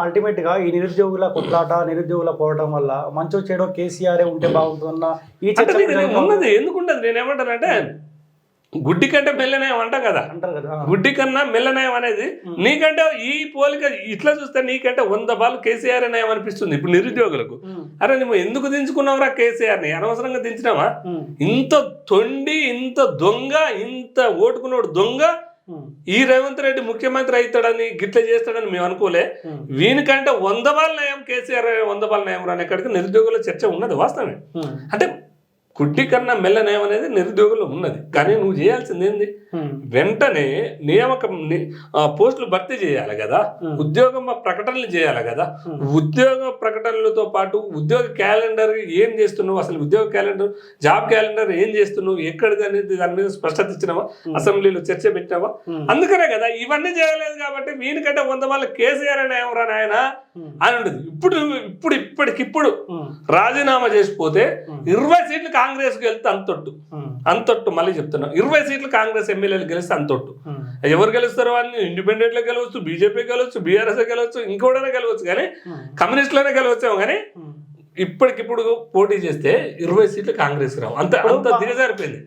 అల్టిమేట్గా ఈ నిరుద్యోగుల కొట్లాట నిరుద్యోగుల పోవడం వల్ల మంచో చెడో కేసీఆర్ ఉంటే బాగుంటుందన్న ఈ ఉన్నది ఎందుకు ఉండదు నేను ఏమంటానంటే గుడ్డి కంటే మెల్లనయం అంట కదా. అంటారు కదా గుడ్డి కన్నా మెల్లనయం అనేది నీకంటే ఈ పోలిక ఇట్లా చూస్తే నీకంటే వంద బాలు కేసీఆర్ నయం అనిపిస్తుంది ఇప్పుడు నిరుద్యోగులకు. అరే నువ్వు ఎందుకు దించుకున్నావురా కేసీఆర్ని? అనవసరంగా దించినావా? ఇంత తొండి ఇంత దొంగ ఇంత ఓటుకున్నోడు దొంగ ఈ రేవంత్ రెడ్డి ముఖ్యమంత్రి అవుతాడని గిట్ల చేస్తాడని మేము అనుకోలే. వీనికంటే వంద బాల నయం కేసీఆర్ వంద బాల నయం అనే కాడికి నిరుద్యోగుల చర్చ ఉన్నది వాస్తవమే. అంటే కుట్టి కన్నా మెల్ల నయం అనేది నిరుద్యోగులు ఉన్నది. కానీ నువ్వు చేయాల్సింది ఏంది? వెంటనే నియామకం పోస్టులు భర్తీ చేయాలి కదా. ఉద్యోగం ప్రకటనలు చేయాలి కదా. ఉద్యోగ ప్రకటనలతో పాటు ఉద్యోగ క్యాలెండర్ ఏం చేస్తున్నావు? అసలు ఉద్యోగ క్యాలెండర్ జాబ్ క్యాలెండర్ ఏం చేస్తున్నావు? ఎక్కడిది అనేది దాని మీద స్పష్టత ఇచ్చినావా? అసెంబ్లీలో చర్చ పెట్టినావా? అందుకనే కదా ఇవన్నీ చేయలేదు కాబట్టి వీనికంటే వంద మంది కేసీఆర్ అని ఏమరా నాయన అని ఉండదు. ఇప్పుడు ఇప్పుడు ఇప్పటికిప్పుడు రాజీనామా చేసిపోతే. ఇరవై సీట్లు కాంగ్రెస్కి వెళ్తే అంతొట్టు. అంతొట్టు మళ్ళీ చెప్తున్నా. ఇరవై సీట్లు కాంగ్రెస్ ఎమ్మెల్యేలు గెలిస్తే అంతొట్టు. ఎవరు గెలుస్తారో అని ఇండిపెండెంట్లో గెలవచ్చు బీజేపీ గెలవచ్చు బీఆర్ఎస్ గెలవచ్చు ఇంకోడైనా గెలవచ్చు. కానీ కమ్యూనిస్టులోనే గెలవచ్చాము కానీ. ఇప్పటికిప్పుడు పోటీ చేస్తే ఇరవై సీట్లు కాంగ్రెస్ రావు. అంత అంత దిగజారిపోయింది.